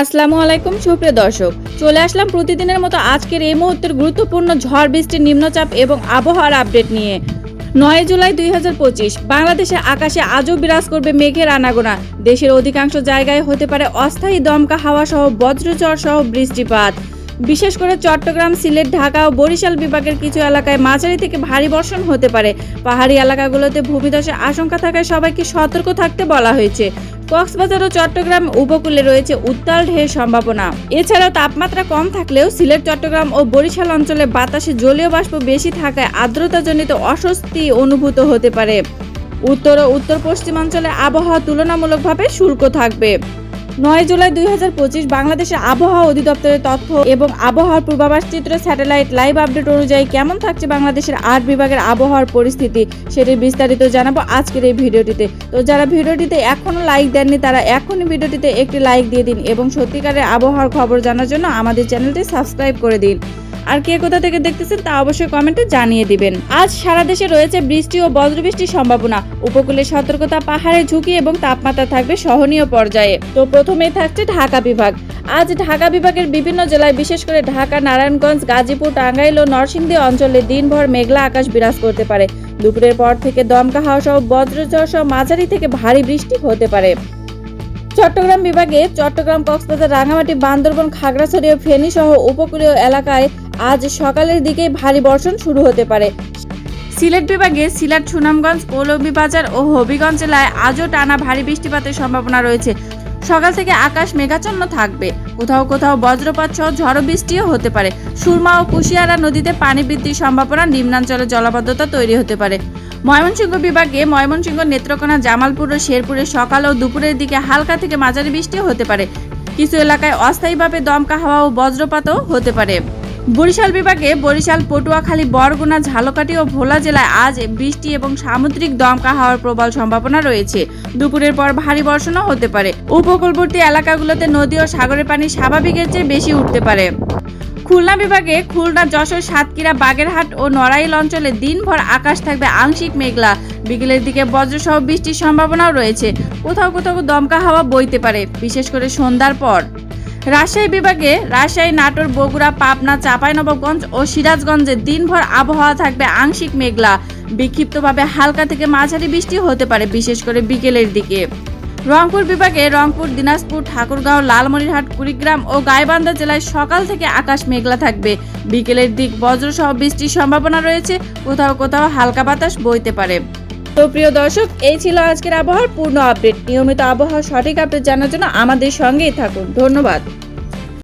আসসালামু আলাইকুম, সুপ্রিয় দর্শক। চলে আসলাম প্রতিদিনের মতো আজকের এই মুহূর্তের গুরুত্বপূর্ণ ঝড় বৃষ্টির নিম্নচাপ এবং আবহাওয়ার আপডেট নিয়ে। নয় জুলাই দুই হাজার পঁচিশ বাংলাদেশে আকাশে আজও বিরাজ করবে মেঘের আনাগোনা। দেশের অধিকাংশ জায়গায় হতে পারে অস্থায়ী দমকা হাওয়া সহ বজ্রঝড় সহ বৃষ্টিপাত। বিশেষ করে চট্টগ্রাম, সিলেট, ঢাকা ও বরিশাল বিভাগের কিছু এলাকায় মাঝারি থেকে ভারী বর্ষণ হতে পারে। পাহাড়ি এলাকাগুলোতে ভূমিধসের আশঙ্কা থাকায় সবাইকে সতর্ক থাকতে বলা হয়েছে। কক্সবাজার ও চট্টগ্রাম উপকূলে রয়েছে উত্তাল ঢের সম্ভাবনা। এছাড়াও তাপমাত্রা কম থাকলেও সিলেট, চট্টগ্রাম ও বরিশাল অঞ্চলে বাতাসে জলীয় বাষ্প বেশি থাকায় আর্দ্রতাজনিত অস্বস্তি অনুভূত হতে পারে। উত্তর ও উত্তর পশ্চিমাঞ্চলে আবহাওয়া তুলনামূলকভাবে শুল্ক থাকবে। নয় জুলাই দুই হাজার পঁচিশ বাংলাদেশের আবহাওয়া অধিদপ্তরের তথ্য এবং আবহাওয়ার পূর্বাভাস চিত্র স্যাটেলাইট লাইভ আপডেট অনুযায়ী কেমন থাকছে বাংলাদেশের আট বিভাগের আবহাওয়ার পরিস্থিতি সেটির বিস্তারিত জানাব আজকের এই ভিডিওটিতে। তো যারা ভিডিওটিতে এখনও লাইক দেননি, তারা এখনই ভিডিওটিতে একটি লাইক দিয়ে দিন এবং সত্যিকারের আবহাওয়ার খবর জানার জন্য আমাদের চ্যানেলটি সাবস্ক্রাইব করে দিন। আর কে কোথা থেকে দেখতেছেন তা অবশ্যই কমেন্টে জানিয়ে দিবেন। আজ সারা দেশে রয়েছে বৃষ্টি ও বজ্রবৃষ্টির সম্ভাবনা। উপকূলে সতর্কতা, পাহাড়ে ঝুঁকি এবং তাপমাত্রা থাকবে সহনীয় পর্যায়ে। তো প্রথমেই থাকছে ঢাকা বিভাগ। আজ ঢাকা বিভাগের বিভিন্ন জেলায়, বিশেষ করে ঢাকা, নারায়ণগঞ্জ, গাজীপুর, টাঙ্গাইল ও নরসিংদী অঞ্চলে দিনভর মেঘলা আকাশ বিরাজ করতে পারে। দুপুরের পর থেকে দমকা হাওয়া সহ বজ্রঝড় সহ মাঝারি থেকে ভারী বৃষ্টি হতে পারে। চট্টগ্রাম বিভাগে চট্টগ্রাম, কক্সবাজার রাঙামাটি বান্দরবন, খাগড়াছড়ি ও ফেনী সহ উপকূলীয় এলাকায় আজ সকালের দিকেই ভারী বর্ষণ শুরু হতে পারে। সিলেট বিভাগে সিলেট, সুনামগঞ্জ পৌলভীবাজার ও হবিগঞ্জ জেলায় আজও টানা ভারী বৃষ্টিপাতের সম্ভাবনা রয়েছে। সকাল থেকে আকাশ মেঘাচ্ছন্ন থাকবে। কোথাও কোথাও বজ্রপাত সহ ঝড় বৃষ্টিও হতে পারে। সুরমা ও কুশিয়ারা নদীতে পানি বৃদ্ধির সম্ভাবনা নিম্নাঞ্চলে জলাবদ্ধতা তৈরি হতে পারে। ময়মনসিংহ বিভাগে ময়মনসিংহ নেত্রকোনা, জামালপুর ও শেরপুরে সকাল ও দুপুরের দিকে হালকা থেকে মাঝারি বৃষ্টিও হতে পারে। কিছু এলাকায় অস্থায়ীভাবে দমকা হাওয়া ও বজ্রপাতও হতে পারে। বরিশাল বিভাগে বরিশাল, পটুয়াখালী, বরগুনা, ঝালকাঠি ও ভোলা জেলায় আজ বৃষ্টি এবং সামুদ্রিক দমকা হওয়ার প্রবল সম্ভাবনা রয়েছে। দুপুরের পর ভারী বর্ষণও হতে পারে। উপকূলবর্তী এলাকাগুলোতে নদী ও সাগরের পানি স্বাভাবিকের চেয়ে বেশি উঠতে পারে। খুলনা বিভাগে খুলনা, যশোর, সাতক্ষীরা, বাগেরহাট ও নড়াইল অঞ্চলে দিনভর আকাশ থাকবে আংশিক মেঘলা। বিকেলের দিকে বজ্রসহ বৃষ্টির সম্ভাবনাও রয়েছে। কোথাও কোথাও দমকা হাওয়া বইতে পারে, বিশেষ করে সন্ধ্যার পর। রাজশাহী বিভাগে রাজশাহী নাটোর, বগুড়া, পাবনা, চাঁপাইনবাবগঞ্জ ও সিরাজগঞ্জে দিনভর আবহাওয়া থাকবে আংশিক মেঘলা। বিক্ষিপ্তভাবে হালকা থেকে মাঝারি বৃষ্টি হতে পারে, বিশেষ করে বিকেলের দিকে। রংপুর বিভাগে রংপুর, দিনাজপুর, ঠাকুরগাঁও, লালমনিরহাট, কুড়িগ্রাম ও গাইবান্ধা জেলায় সকাল থেকে আকাশ মেঘলা থাকবে। বিকেলের দিক বজ্রসহ বৃষ্টির সম্ভাবনা রয়েছে। কোথাও কোথাও হালকা বাতাস বইতে পারে। তো প্রিয় দর্শক, এই ছিল আজকের আবহাওয়ার পূর্ণ আপডেট। নিয়মিত আবহাওয়া সঠিক আপডেট জানার জন্য আমাদের সঙ্গেই থাকুন। ধন্যবাদ।